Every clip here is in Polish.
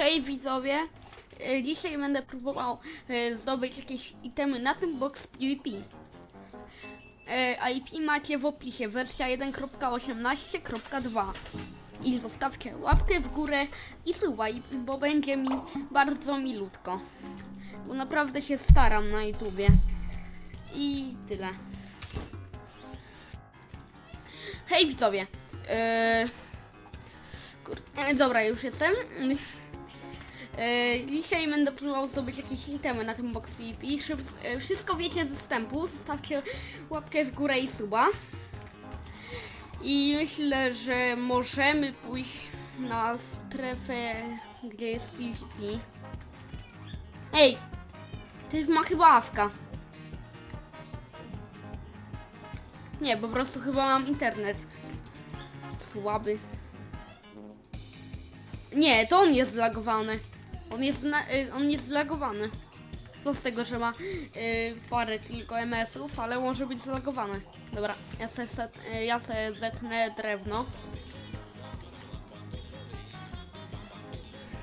Hej widzowie, E, dzisiaj będę próbował e, zdobyć jakieś itemy na tym box PvP. E, IP macie w opisie, wersja 1.18.2 i zostawcie łapkę w górę i suwaj, bo będzie mi bardzo milutko. Bo naprawdę się staram na YouTubie. I tyle. Hej widzowie. E, dobra, już jestem. E, dzisiaj będę próbował zdobyć jakieś itemy na tym box. Szyb- e, Wszystko wiecie ze wstępu. Zostawcie łapkę w górę i suba. I myślę, że możemy pójść na strefę, gdzie jest PvP. Ej! Ty ma chyba awka. Nie, po prostu chyba mam internet. Słaby. Nie, to on jest zlagowany. On jest, na, y, on jest zlagowany. Co z tego, że ma y, parę tylko MS-ów, ale może być zlagowany. Dobra, ja se, set, y, ja se zetnę drewno.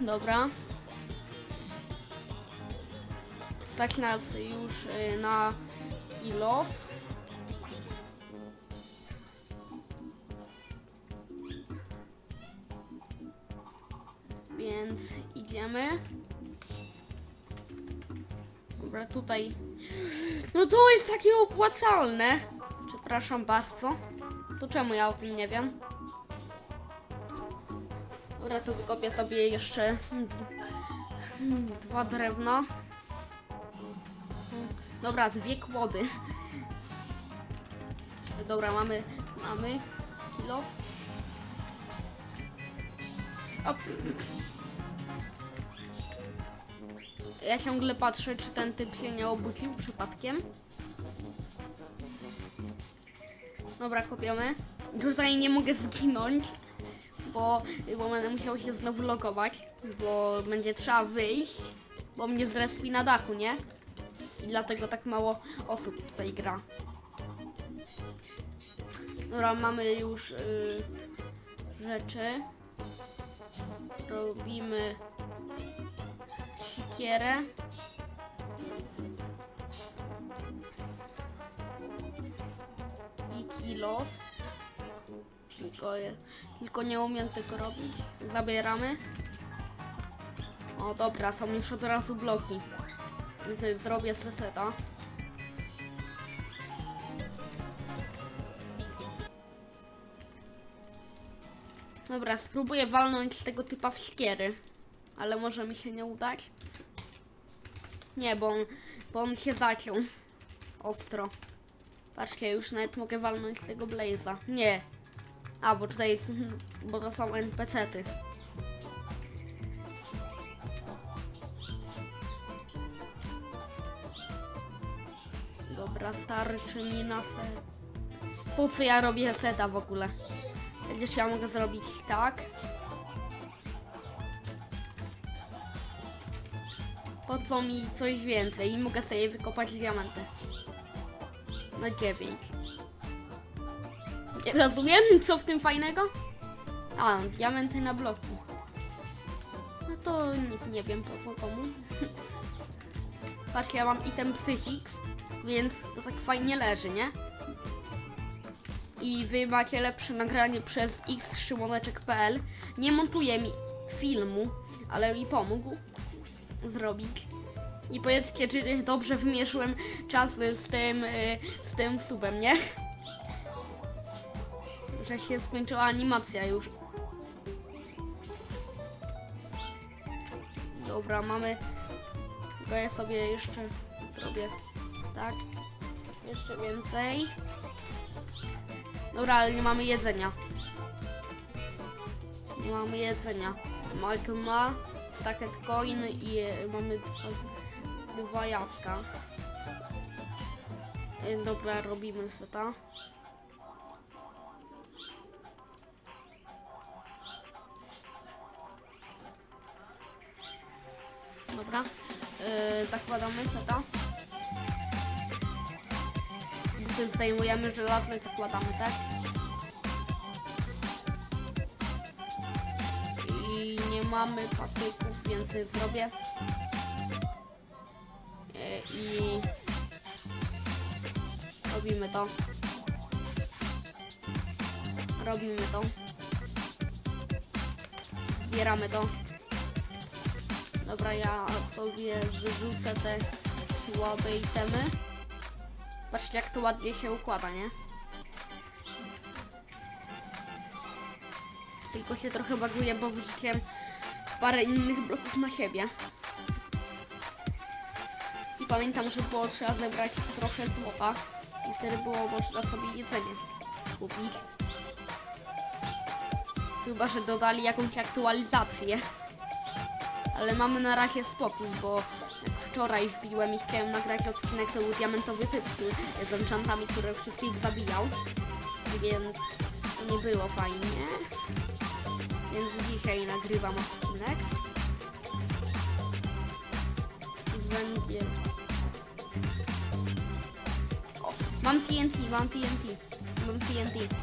Dobra. Stać nas już y, na kilof. Idziemy. Dobra, tutaj. No to jest takie opłacalne. Przepraszam bardzo. To czemu ja o tym nie wiem? Dobra, to wykopię sobie jeszcze dwa drewna. Dobra, dwie kłody. Dobra, mamy, mamy kilo. Op. Ja ciągle patrzę, czy ten typ się nie obudził przypadkiem. Dobra, kopiemy. Tutaj nie mogę zginąć, bo, bo będę musiał się znowu logować, bo będzie trzeba wyjść, bo mnie zrespi na dachu, nie? I dlatego tak mało osób tutaj gra. Dobra, mamy już y, rzeczy. Robimy sikierę. I kilof. Tylko, tylko nie umiem tego robić. Zabieramy. O dobra, są już od razu bloki. Więc zrobię seseta. Dobra, spróbuję walnąć tego typa z sikiery. Ale może mi się nie udać. Nie, bo on, bo on się zaciął. Ostro. Patrzcie, już nawet mogę walnąć z tego Blaze'a. Nie. A, bo tutaj jest... Bo to są NPC-ty. Dobra, starczy mi na set. Po co ja robię seta w ogóle? Przecież ja mogę zrobić tak. Po co mi coś więcej i mogę sobie wykopać diamenty. Na 9. Nie rozumiem, co w tym fajnego? A, diamenty na bloki. No to nie, nie wiem po co komu. Patrzcie, ja mam item Psychics, więc to tak fajnie leży, nie? I wy macie lepsze nagranie przez xszymoneczek.pl. Nie montuję mi filmu, ale mi pomógł zrobić. I powiedzcie, czy dobrze wymierzyłem czas z tym, y, z tym subem, nie? Że się skończyła animacja już. Dobra, mamy. Tylko ja sobie jeszcze zrobię tak. Jeszcze więcej. Dobra, ale nie mamy jedzenia. Nie mamy jedzenia. Mike ma stacket coin i mamy dwa, jabłka. E, Dobra, robimy seta. Dobra, e, zakładamy seta. Buty zdejmujemy, żelazne zakładamy, tak? Mamy patyków, więc zrobię. E, I robimy to. Robimy to. Zbieramy to. Dobra, ja sobie wyrzucę te słabe itemy. Patrzcie jak to ładnie się układa, nie? Tylko się trochę baguje, bo wrzuciłem parę innych bloków na siebie. I pamiętam, że było trzeba zebrać trochę złota. I wtedy było można sobie jedzenie kupić. Chyba, że dodali jakąś aktualizację. Ale mamy na razie spokój, bo jak wczoraj wbiłem i chciałem nagrać odcinek, to był diamentowy typ z enchantami, który wszystkich zabijał. Więc nie było fajnie. Więc dzisiaj nagrywam odcinek. Węgiel. O, mam TNT, mam TNT. Mam TNT.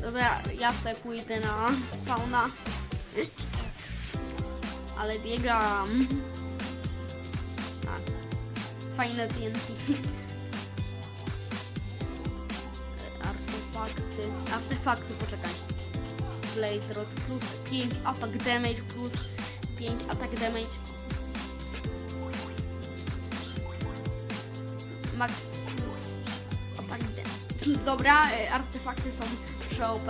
Dobra, ja sobie pójdę na spawna. Ale biegam. Tak. Fajne TNT. Artefakty. Artefakty, poczekaj. Blaze Rod plus 5 attack damage plus 5 attack damage. Max attack damage. Dobra, y, artefakty są prze-OP.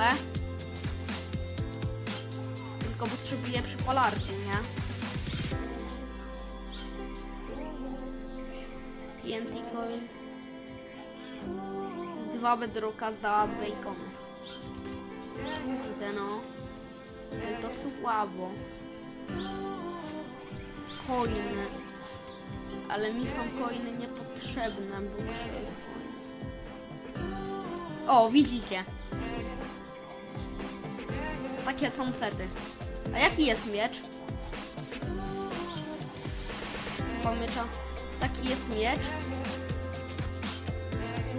Tylko potrzebuję przypalarki, nie? TNT coins. Dwa bedrocka za bacon. No. Ale to słabo. Coiny. Ale mi są coiny niepotrzebne, bo coins. O, widzicie. Takie są sety. A jaki jest miecz? Miecza. Taki jest miecz.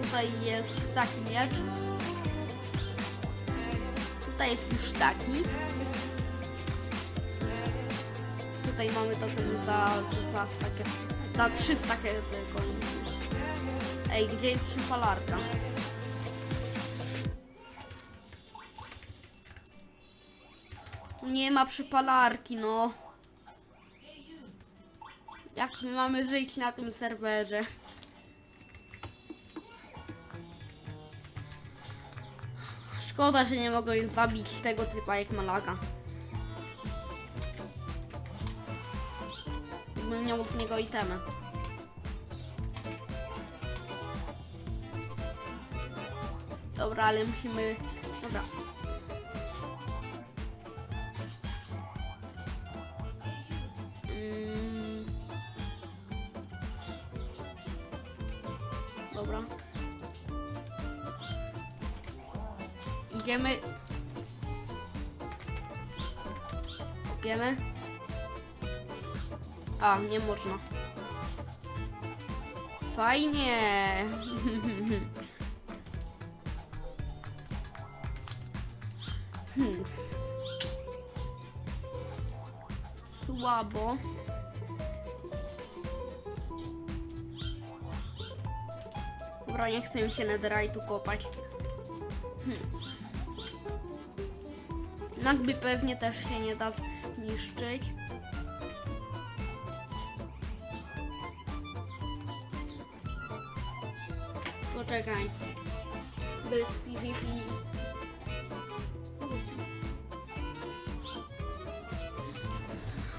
Tutaj jest taki miecz. Tutaj jest już taki. Tutaj mamy totem za dwa takie, za trzy takie tylko. Ej, gdzie jest przypalarka? Nie ma przypalarki, no. Jak my mamy żyć na tym serwerze? Szkoda, że nie mogę zabić tego typa jak Malaga. Jakbym miał z niego itemy. Dobra, ale musimy... Dobra. Nie można. Fajnie. Hmm. Słabo. Dobra, nie chcę się netherite'u kopać. Hmm. Nagby pewnie też się nie da zniszczyć. Poczekaj. Bez PvP.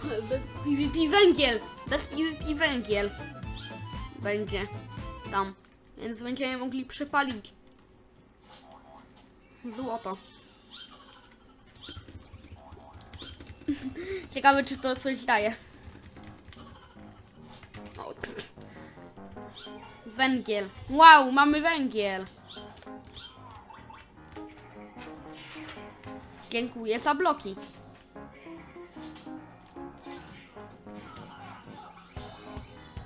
Bez PvP węgiel! Bez PvP węgiel! Będzie tam. Więc będziemy mogli przepalić złoto. Ciekawe, czy to coś daje. O. Węgiel. Wow, mamy węgiel. Dziękuję za bloki.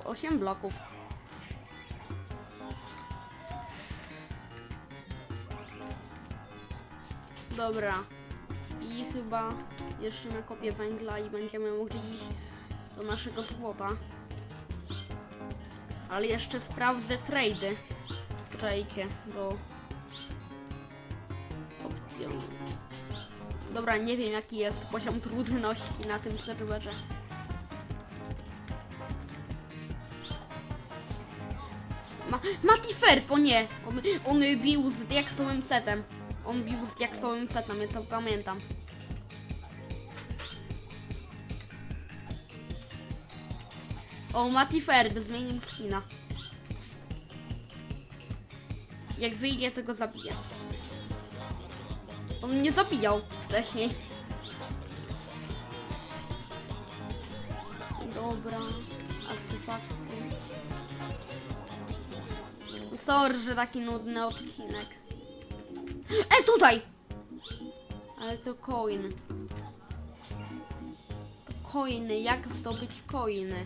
Osiem bloków. Dobra. I chyba jeszcze nakopię węgla i będziemy mogli iść do naszego złota. Ale jeszcze sprawdzę trady. Poczekajcie, bo... Option. Dobra, nie wiem jaki jest poziom trudności na tym serwerze. Ma Mati Ferb, o nie! On, on bił z diaksowym setem. On bił z diaksowym setem, ja to pamiętam. O, Mati Ferb zmienił skina. Jak wyjdzie, to go zabiję. On mnie zabijał wcześniej. Dobra, artefakty. Sorry, że taki nudny odcinek. E, tutaj! Ale to coin. To coiny, jak zdobyć coiny?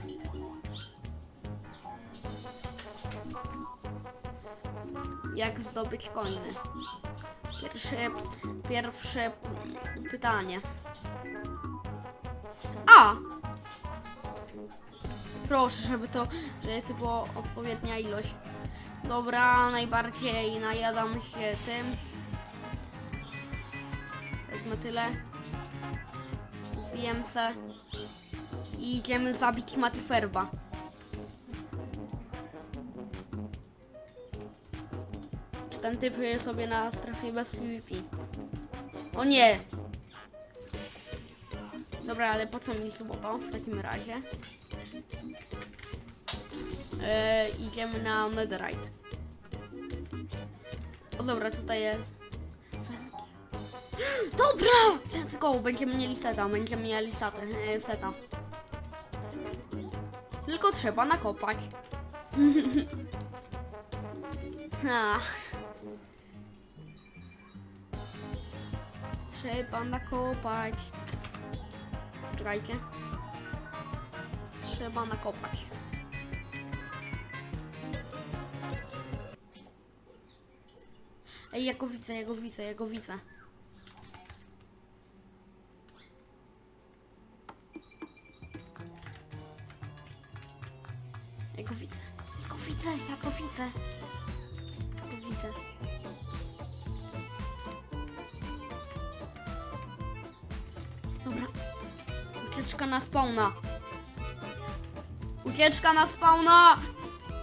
Jak zdobyć coiny? Pierwsze, pierwsze pytanie. A! Proszę, żeby to, żeby to była odpowiednia ilość. Dobra, najbardziej najadam się tym. Wezmę tyle. Zjem se. I idziemy zabić Matiferba. Ten typ sobie na strefie bez PvP? O nie! Dobra, ale po co mi złoto w takim razie? E, idziemy na Netherite. O dobra, tutaj jest. Dobra! Let's go! Będziemy mieli seta, będziemy mieli seta. E, seta. Tylko trzeba nakopać. ha. Trzeba nakopać. Czekajcie. Trzeba nakopać. Ej, ja go widzę, ja go widzę, ja go widzę. Ucieczka na spawna!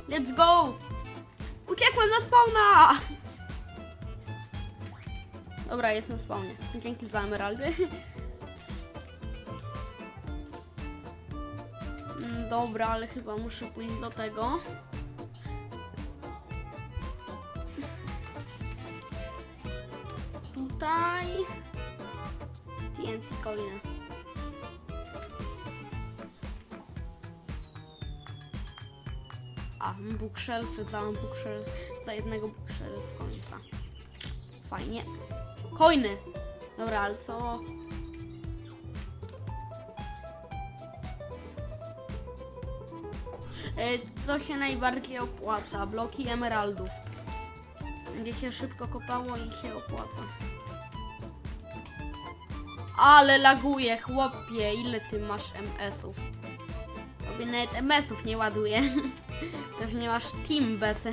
Let's go! Uciekłem na spawna! Dobra, jest na spawnie. Dzięki za emeraldy. Mm, Dobra, ale chyba muszę pójść do tego. Tutaj. TNT coiny. Bookshelfy za bookshelf, za jednego bookshelf końca. Fajnie. Coiny! Dobra, ale co? E, Co się najbardziej opłaca? Bloki emeraldów. Gdzie się szybko kopało i się opłaca. Ale laguje, chłopie, ile ty masz MS-ów? Tobie nawet MS-ów nie ładuje. Pewnie masz team besy.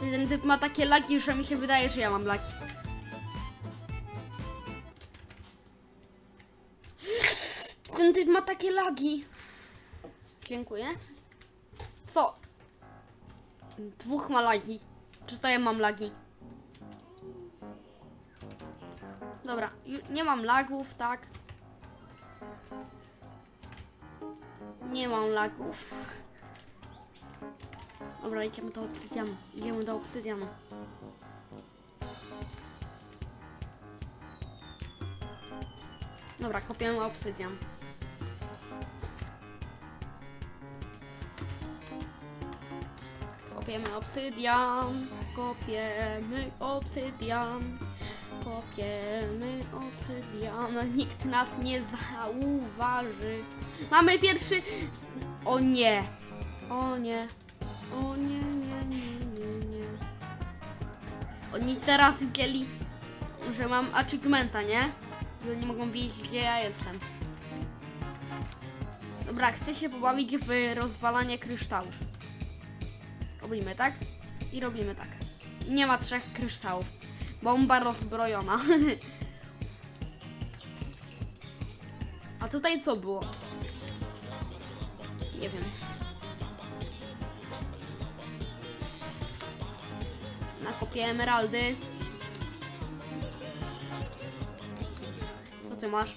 Ten typ ma takie lagi, że mi się wydaje, że ja mam lagi. Ten typ ma takie lagi. Dziękuję. Co? Dwóch ma lagi. Czy to ja mam lagi? Dobra, nie mam lagów, tak? Nie mam lagów. Dobra, idziemy do obsydianu. Idziemy do obsydianu. Dobra, kopiemy obsydian. Kopiemy obsydian, kopiemy obsydian, kopiemy obsydian. Nikt nas nie zauważy. Mamy pierwszy... O nie! O nie! O nie, nie, nie, nie, nie. Oni teraz wzięli że mam achievementa, nie? I oni mogą wiedzieć, gdzie ja jestem. Dobra, chcę się pobawić w rozwalanie kryształów. Robimy tak i robimy tak. Nie ma trzech kryształów. Bomba rozbrojona. A tutaj co było? Nie wiem. Nakopię emeraldy. Co ty masz?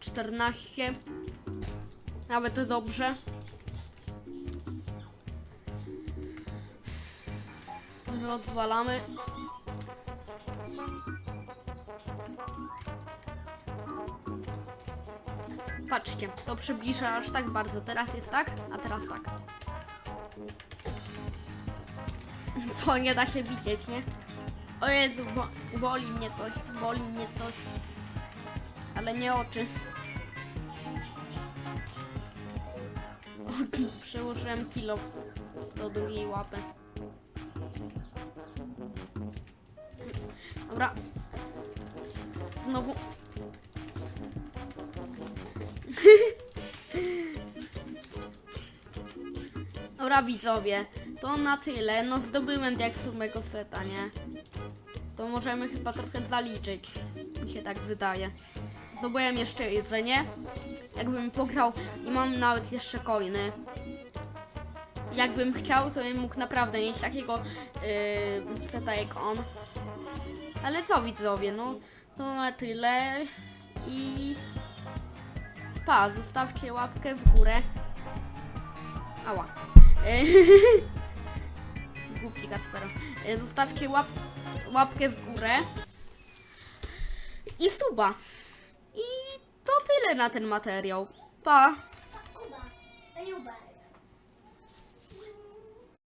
14. Nawet dobrze. Rozwalamy. Patrzcie, to przybliża aż tak bardzo. Teraz jest tak, a teraz tak. Co, nie da się widzieć, nie? O Jezu, bo, boli mnie coś, boli mnie coś. Ale nie oczy. Przełożyłem kilo do drugiej łapy. Dobra. Znowu. Dobra widzowie, to na tyle. No zdobyłem diaksowego seta, nie? To możemy chyba trochę zaliczyć. Mi się tak wydaje. Zdobyłem jeszcze jedzenie. Jakbym pograł i mam nawet jeszcze coiny. Jakbym chciał, to bym mógł naprawdę mieć takiego yy, seta jak on. Ale co widzowie, no to na tyle i pa, zostawcie łapkę w górę. Ała. Głupi Kacpero. E, Zostawcie łap, łapkę w górę i suba. I to tyle na ten materiał. Pa! Kuba, a nie Uber.